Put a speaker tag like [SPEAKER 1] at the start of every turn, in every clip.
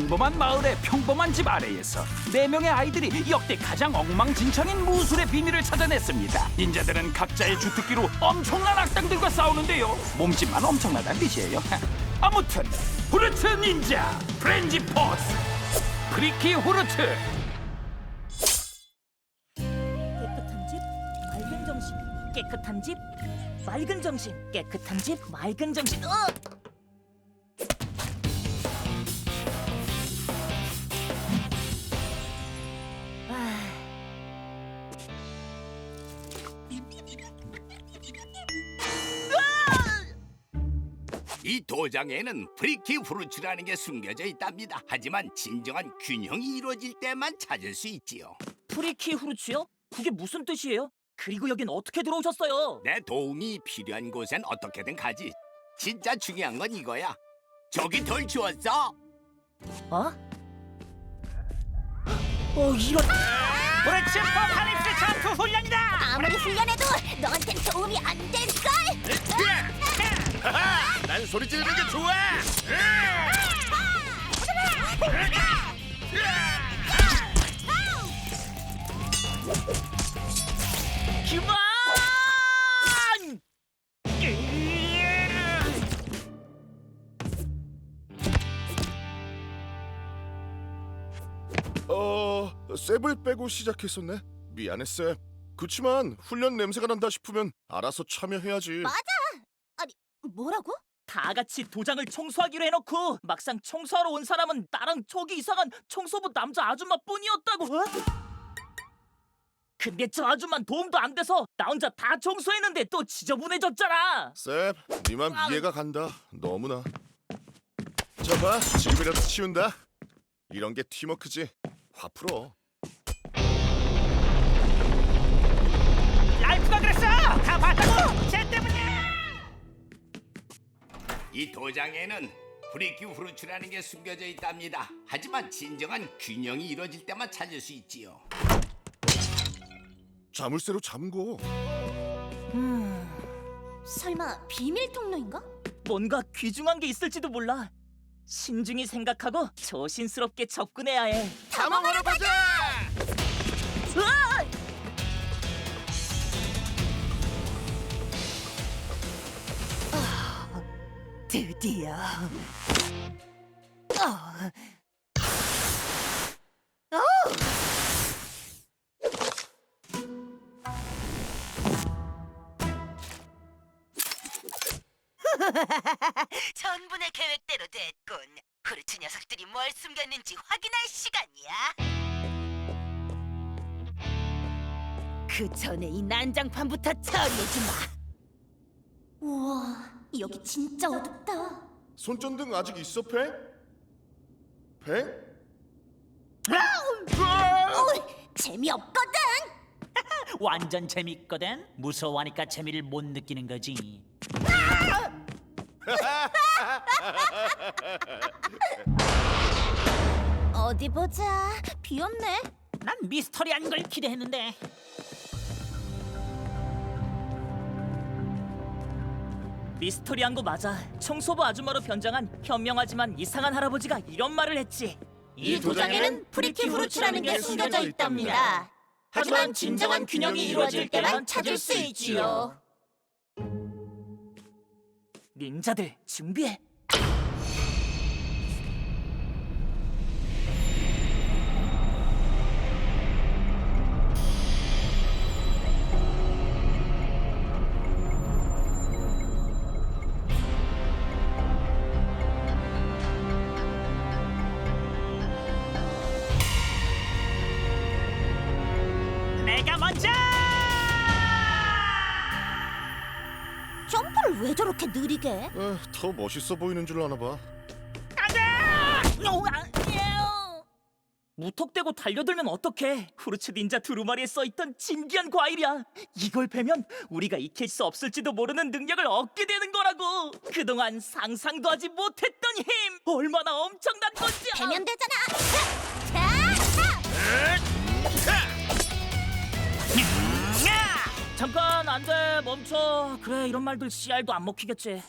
[SPEAKER 1] 평범한 마을의 평범한 집 아래에서 네 명의 아이들이 역대 가장 엉망진창인 무술의 비밀을 찾아냈습니다. 닌자들은 각자의 주특기로 엄청난 악당들과 싸우는데요. 몸집만 엄청나다는 뜻이에요. 아무튼 후르츠 닌자 프렌지 포스 프리키 후르츠
[SPEAKER 2] 깨끗한 집, 맑은 정신. 깨끗한 집, 맑은 정신. 깨끗한 집, 맑은 정신. 어!
[SPEAKER 3] 이 도장에는 프리키 후르츠라는 게 숨겨져 있답니다. 하지만 진정한 균형이 이루어질 때만 찾을 수 있지요.
[SPEAKER 2] 프리키 후르츠요? 그게 무슨 뜻이에요? 그리고 여긴 어떻게 들어오셨어요?
[SPEAKER 3] 내 도움이 필요한 곳엔 어떻게든 가지. 진짜 중요한 건 이거야. 저기 덜 치웠어.
[SPEAKER 2] 어? 어 이런
[SPEAKER 1] 후르츠 포카립스 전투 훈련이다.
[SPEAKER 4] 아무리 훈련해도 너한텐 도움이 안 될걸?
[SPEAKER 3] 난 소리 지르는 게 좋아.
[SPEAKER 2] 그만!
[SPEAKER 5] 어, 셉을 빼고 시작했었네. 미안해, 셉. 그치만 훈련 냄새가 난다 싶으면 알아서 참여해야지.
[SPEAKER 4] 맞아. 아니 뭐라고?
[SPEAKER 2] 다 같이 도장을 청소하기로 해놓고 막상 청소하러 온 사람은 나랑 저기 이상한 청소부 남자 아줌마뿐이었다고. 어? 근데 저 아줌만 도움도 안 돼서 나 혼자 다 청소했는데 또 지저분해졌잖아.
[SPEAKER 5] 셉, 니만 이해가 간다. 너무나. 자 봐, 집이라도 치운다. 이런 게 팀워크지. 화 풀어.
[SPEAKER 1] 라이프가 그랬어. 다 봤다고.
[SPEAKER 3] 이 도장에는 프리키 후르츠라는 게 숨겨져 있답니다. 하지만 진정한 균형이 이루어질 때만 찾을 수 있지요.
[SPEAKER 5] 자물쇠로 잠궈.
[SPEAKER 4] 설마 비밀 통로인가?
[SPEAKER 2] 뭔가 귀중한 게 있을지도 몰라. 신중히 생각하고 조심스럽게 접근해야 해.
[SPEAKER 4] 탐험하러 가자.
[SPEAKER 2] 드디어. 아.
[SPEAKER 6] 전분의 계획대로 됐군. 후르츠 녀석들이 뭘 숨겼는지 확인할 시간이야. 그 전에 이 난장판부터 처리해주마.
[SPEAKER 4] 우와 여기 진짜 어둡다.
[SPEAKER 5] 손전등 아직 있어, 팽? 팽?
[SPEAKER 4] 어, 재미없거든.
[SPEAKER 7] 완전 재밌거든. 무서워하니까 재미를 못 느끼는 거지.
[SPEAKER 4] 어디 보자. 비었네.
[SPEAKER 7] 난 미스터리한 걸 기대했는데.
[SPEAKER 2] 미스터리한 거 맞아. 청소부 아줌마로 변장한 현명하지만 이상한 할아버지가 이런 말을 했지.
[SPEAKER 4] 이 도장에는 프리키 후르츠라는 게 숨겨져 있답니다. 하지만 진정한 균형이 이루어질 때만 찾을 수 있지요.
[SPEAKER 2] 닌자들 준비해.
[SPEAKER 7] 가 먼저.
[SPEAKER 4] 점프를 왜 저렇게 느리게? 해?
[SPEAKER 5] 에, 더 멋있어 보이는 줄 아나 봐.
[SPEAKER 2] 어, 아. 무턱대고 달려들면 어떡해? 후르츠 닌자 두루마리에 써있던 진기한 과일이야. 이걸 베면 우리가 익힐 수 없을지도 모르는 능력을 얻게 되는 거라고. 그동안 상상도 하지 못했던 힘. 얼마나 엄청난 건지.
[SPEAKER 4] 되면 되잖아. 자,
[SPEAKER 2] 잠깐 안돼 멈춰. 그래 이런 말들 씨알도 안 먹히겠지.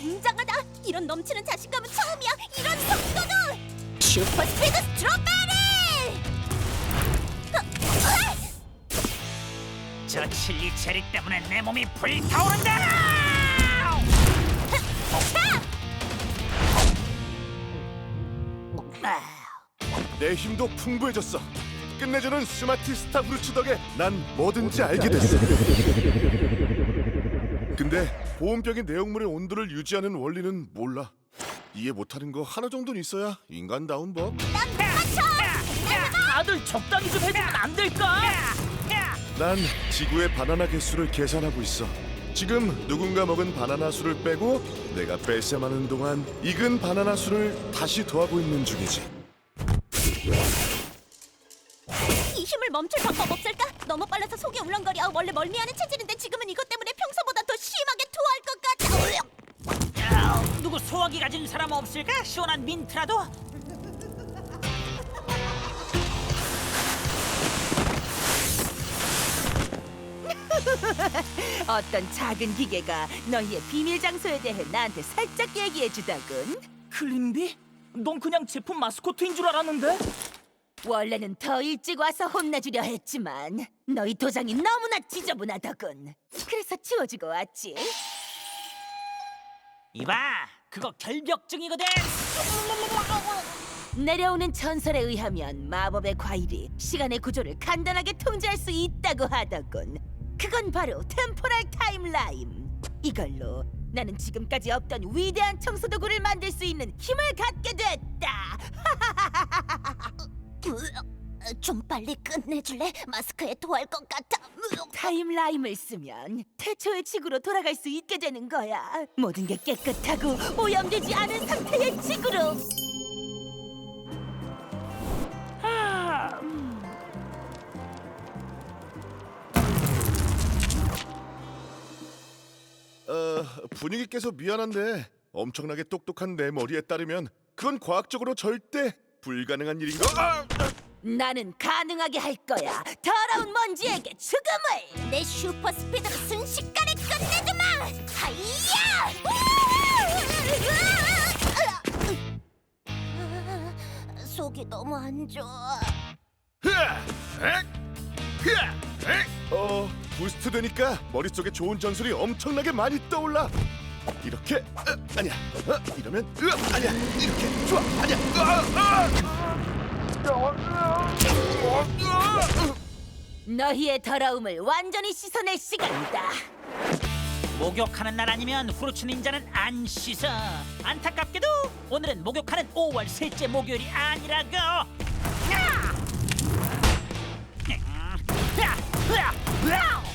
[SPEAKER 4] 굉장하다. 이런 넘치는 자신감은 처음이야. 이런 속도도 슈퍼 스피드 스트로베리!
[SPEAKER 7] 저 칠리 체리 때문에 내 몸이 불타오른다.
[SPEAKER 5] 내 힘도 풍부해졌어. 끝내주는 스마티스타 후르츠 덕에 난 뭐든지 알게 됐어. 근데 보온병의 내용물의 온도를 유지하는 원리는 몰라. 이해 못하는 거 하나 정도는 있어야 인간다운 법.
[SPEAKER 2] 다들 적당히 좀 해주면 안 될까?
[SPEAKER 5] 난 지구의 바나나 개수를 계산하고 있어. 지금 누군가 먹은 바나나 수를 빼고 내가 뺄셈하는 동안 익은 바나나 수를 다시 더하고 있는 중이지.
[SPEAKER 4] 이 힘을 멈출 방법 없을까? 너무 빨라서 속이 울렁거려. 원래 멀미하는 체질인데 지금은 이것 때문에 평소보다 더 심하게 토할 것 같아.
[SPEAKER 7] 누구 소화기 가진 사람 없을까? 시원한 민트라도.
[SPEAKER 8] 어떤 작은 기계가 너희의 비밀 장소에 대해 나한테 살짝 얘기해 주더군.
[SPEAKER 2] 클린비? 넌 그냥 제품 마스코트인 줄 알았는데?
[SPEAKER 8] 원래는 더 일찍 와서 혼내주려 했지만 너희 도장이 너무나 지저분하더군. 그래서 치워주고 왔지.
[SPEAKER 7] 이봐, 그거 결벽증이거든.
[SPEAKER 8] 내려오는 전설에 의하면 마법의 과일이 시간의 구조를 간단하게 통제할 수 있다고 하더군. 그건 바로 템포럴 타임라임. 이걸로 나는 지금까지 없던 위대한 청소 도구를 만들 수 있는 힘을 갖게 됐다.
[SPEAKER 4] 좀 빨리 끝내줄래? 마스크에 토할 것 같아.
[SPEAKER 8] 타임라임을 쓰면 태초의 지구로 돌아갈 수 있게 되는 거야. 모든 게 깨끗하고 오염되지 않은 상태의 지구로.
[SPEAKER 5] 어, 분위기 깨서 미안한데 엄청나게 똑똑한 내 머리에 따르면 그건 과학적으로 절대 불가능한 일인 거. 아!
[SPEAKER 8] 나는 가능하게 할 거야. 더러운 먼지에게 죽음을.
[SPEAKER 4] 내 슈퍼 스피드로 순식간에 끝내주마! 하이야! 속이 너무 안 좋아.
[SPEAKER 5] 흐아! 액! 흐아! 액! 어, 부스트 되니까 머릿속에 좋은 전술이 엄청나게 많이 떠올라. 이렇게 어, 아니야. 어, 이러면 으, 아니야. 이렇게 좋아. 아니야. 으아,
[SPEAKER 8] 너희의 더러움을 완전히 씻어낼 시간이다.
[SPEAKER 7] 목욕하는 날 아니면 후르츠 닌자는 안 씻어. 안타깝게도 오늘은 목욕하는 5월 셋째 목요일이 아니라고. 야! 야! 야! 야!
[SPEAKER 5] 쎄.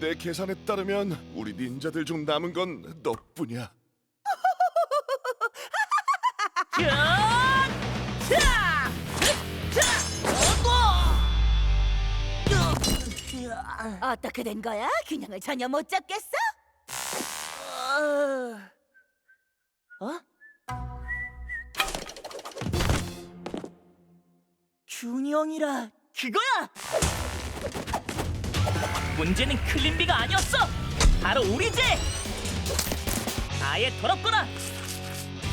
[SPEAKER 5] 내 계산에 따르면 우리 닌자들 중 남은 건 너뿐이야.
[SPEAKER 8] 어떻게 된 거야? 균형을 전혀 못 잡겠어?
[SPEAKER 2] 어? 균형이라 그거야! 문제는 클린비가 아니었어! 바로 우리지! 아예 더럽거나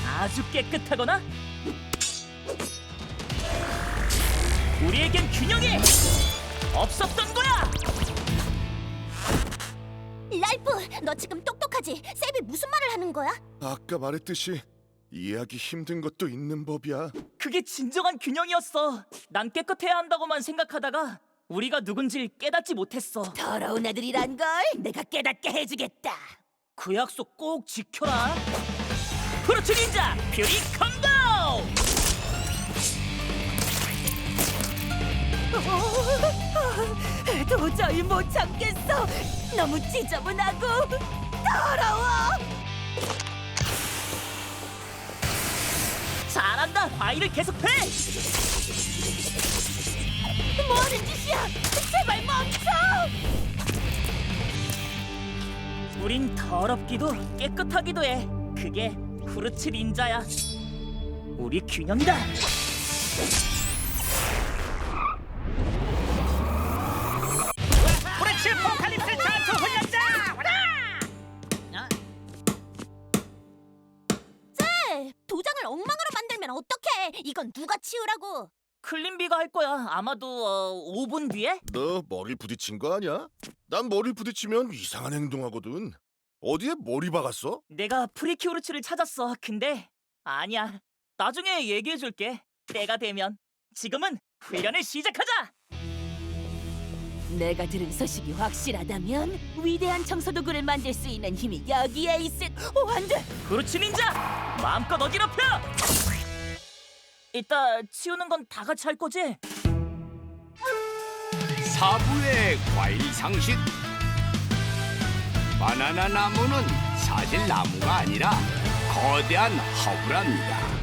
[SPEAKER 2] 아주 깨끗하거나 우리에겐 균형이 없었던 거야!
[SPEAKER 4] 랄프, 너 지금 똑똑하지? 셉이 무슨 말을 하는 거야?
[SPEAKER 5] 아까 말했듯이 이해하기 힘든 것도 있는 법이야.
[SPEAKER 2] 그게 진정한 균형이었어. 난 깨끗해야 한다고만 생각하다가 우리가 누군지 깨닫지 못했어.
[SPEAKER 8] 더러운 애들이란 걸 내가 깨닫게 해주겠다.
[SPEAKER 2] 그 약속 꼭 지켜라. 프로츠 닌자 퓨리 컴보!
[SPEAKER 8] 도저히 못 참겠어. 너무 지저분하고 더러워.
[SPEAKER 2] 잘한다. 과일을 계속해.
[SPEAKER 8] 뭐하는 짓이야? 제발 멈춰.
[SPEAKER 2] 우린 더럽기도 깨끗하기도 해. 그게 후르츠 닌자야. 우리 균형이다.
[SPEAKER 7] 프레츠 포칼립스 전투 훈련자
[SPEAKER 4] 네, 도장을 엉망으로 만들면 어떡해? 이건 누가 치우라고?
[SPEAKER 2] 클린비가 할 거야. 아마도 어, 5분 뒤에?
[SPEAKER 5] 너 머리 부딪힌 거 아니야? 난 머리 부딪히면 이상한 행동하거든. 어디에 머리 박았어?
[SPEAKER 2] 내가 프리키 후르츠를 찾았어. 근데 아니야. 나중에 얘기해 줄게. 때가 되면. 지금은 훈련을 시작하자.
[SPEAKER 8] 내가 들은 소식이 확실하다면 위대한 청소도구를 만들 수 있는 힘이 여기에 있을. 오 안돼.
[SPEAKER 2] 후르츠 닌자 마음껏 어지럽혀. 이따 치우는 건 다 같이 할 거지?
[SPEAKER 3] 사부의 과일 상식 바나나 나무는 사실 나무가 아니라 거대한 허브랍니다